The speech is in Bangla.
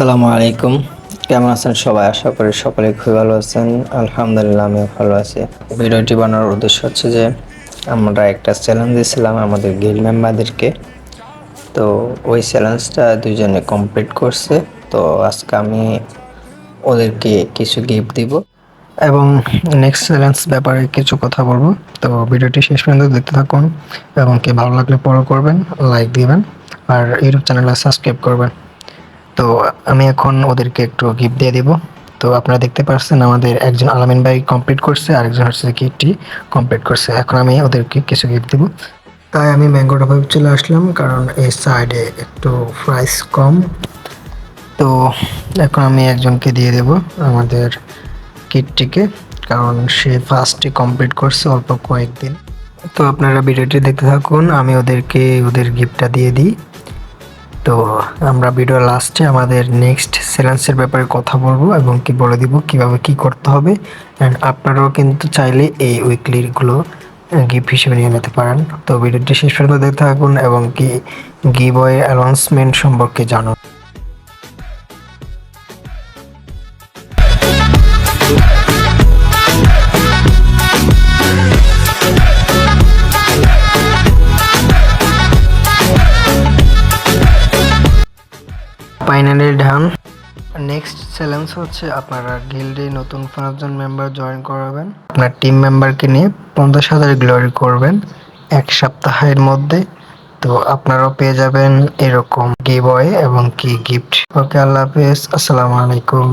আসসালামু আলাইকুম। কেমন আছেন সবাই? আশা করি সকলে খুবই ভালো আছেন। আলহামদুলিল্লাহ, আমিও ভালো আছি। ভিডিওটি বানানোর উদ্দেশ্য হচ্ছে যে, আমরা একটা চ্যালেঞ্জ দিয়েছিলাম আমাদের গিল মেম্বারদেরকে তো ওই চ্যালেঞ্জটা দুজনে কমপ্লিট করছে। তো আজকে আমি ওদেরকে কিছু গিফট দিব। এবং নেক্সট চ্যালেঞ্জ ব্যাপারে কিছু কথা বলব। তো ভিডিওটি শেষ পর্যন্ত দেখতে থাকুন। এবং কি ভালো লাগলে ফলো করবেন লাইক দিবেন। আর ইউটিউব চ্যানেলে সাবস্ক্রাইব করবেন। তো আমি এখন ওদেরকে একটু গিফট দিয়ে দিব। তো আপনারা দেখতে পাচ্ছেন আমাদের একজন আলামিন ভাই কমপ্লিট করছে আর একজন হচ্ছে গিফটটি কমপ্লিট করছে। এখন আমি ওদেরকে কিছু গিফট দিব। তাই আমি ম্যাঙ্গোটা ভাবে চলে আসলাম, কারণ এই সাইডে একটু প্রাইস কম। তো এখন আমি একজনকে দিয়ে দেব আমাদের কিটটিকে কারণ সে ফার্স্টে কমপ্লিট করছে অল্প কয়েকদিন। তো আপনারা ভিডিওটি দেখতে থাকুন, আমি ওদেরকে, ওদের গিফটটা দিয়ে দিই। তো আমরা ভিডিও লাস্টে আমাদের নেক্সট চ্যালেঞ্জের ব্যাপারে কথা বলব এবং কি বলে দিব, কীভাবে কি করতে হবে অ্যান্ড আপনারাও কিন্তু চাইলে এই উইকলিগুলো গিফট হিসেবে নিয়ে নিতে পারেন। তো ভিডিওটি শেষ পর্যন্ত দেখতে থাকুন এবং কি গিভওয়ে অ্যানাউন্সমেন্ট সম্পর্কে জানুন। ফাইনালি ডান নেক্সট চ্যালেঞ্জ হচ্ছে আপনারা গিল্ডে নতুন পাঁচজন মেম্বার জয়েন করাবেন। আপনার টিম মেম্বারকে নিয়ে পঞ্চাশ হাজার গ্লোরি করবেন এক সপ্তাহের মধ্যে। তো আপনারাও পেয়ে যাবেন এরকম গিভওয়ে এবং কি গিফট ওকে আল্লাহ হাফেজ। আসসালামু আলাইকুম।